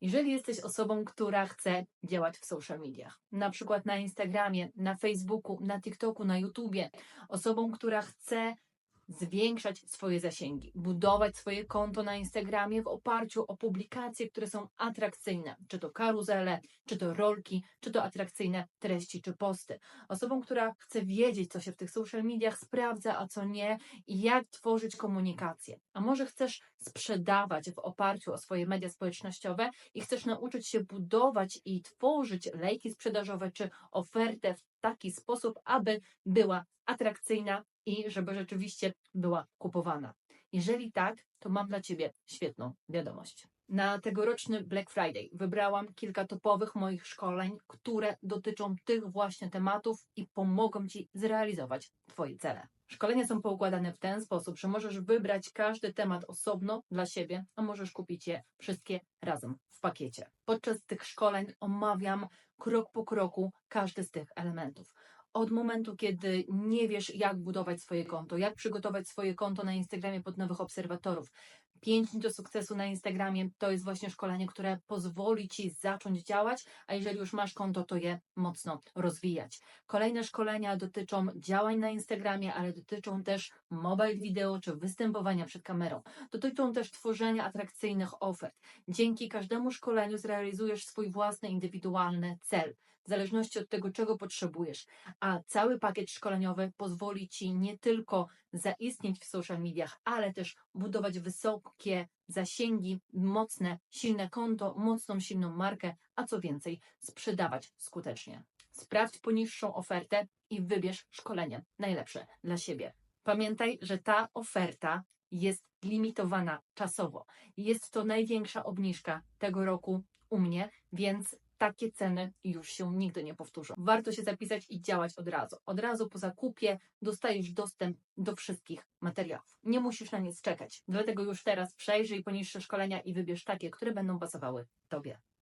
Jeżeli jesteś osobą, która chce działać w social mediach, na przykład na Instagramie, na Facebooku, na TikToku, na YouTubie, osobą, która chce zwiększać swoje zasięgi, budować swoje konto na Instagramie w oparciu o publikacje, które są atrakcyjne, czy to karuzele, czy to rolki, czy to atrakcyjne treści, czy posty. Osobą, która chce wiedzieć, co się w tych social mediach sprawdza, a co nie i jak tworzyć komunikację. A może chcesz sprzedawać w oparciu o swoje media społecznościowe i chcesz nauczyć się budować i tworzyć lejki sprzedażowe, czy ofertę w taki sposób, aby była atrakcyjna i żeby rzeczywiście była kupowana. Jeżeli tak, to mam dla Ciebie świetną wiadomość. Na tegoroczny Black Friday wybrałam kilka topowych moich szkoleń, które dotyczą tych właśnie tematów i pomogą Ci zrealizować Twoje cele. Szkolenia są poukładane w ten sposób, że możesz wybrać każdy temat osobno dla siebie, a możesz kupić je wszystkie razem w pakiecie. Podczas tych szkoleń omawiam krok po kroku każdy z tych elementów od momentu, kiedy nie wiesz, jak budować swoje konto, jak przygotować swoje konto na Instagramie pod nowych obserwatorów. 5 dni do sukcesu na Instagramie to jest właśnie szkolenie, które pozwoli Ci zacząć działać, a jeżeli już masz konto, to je mocno rozwijać. Kolejne szkolenia dotyczą działań na Instagramie, ale dotyczą też mobile video czy występowania przed kamerą. Dotyczą też tworzenia atrakcyjnych ofert. Dzięki każdemu szkoleniu zrealizujesz swój własny, indywidualny cel w zależności od tego, czego potrzebujesz. A cały pakiet szkoleniowy pozwoli Ci nie tylko zaistnieć w social mediach, ale też budować wysokie zasięgi, mocne, silne konto, mocną, silną markę, a co więcej, sprzedawać skutecznie. Sprawdź poniższą ofertę i wybierz szkolenie najlepsze dla siebie. Pamiętaj, że ta oferta jest limitowana czasowo. Jest to największa obniżka tego roku u mnie, więc takie ceny już się nigdy nie powtórzą. Warto się zapisać i działać od razu. Od razu po zakupie dostajesz dostęp do wszystkich materiałów. Nie musisz na nic czekać. Dlatego już teraz przejrzyj poniższe szkolenia i wybierz takie, które będą pasowały Tobie.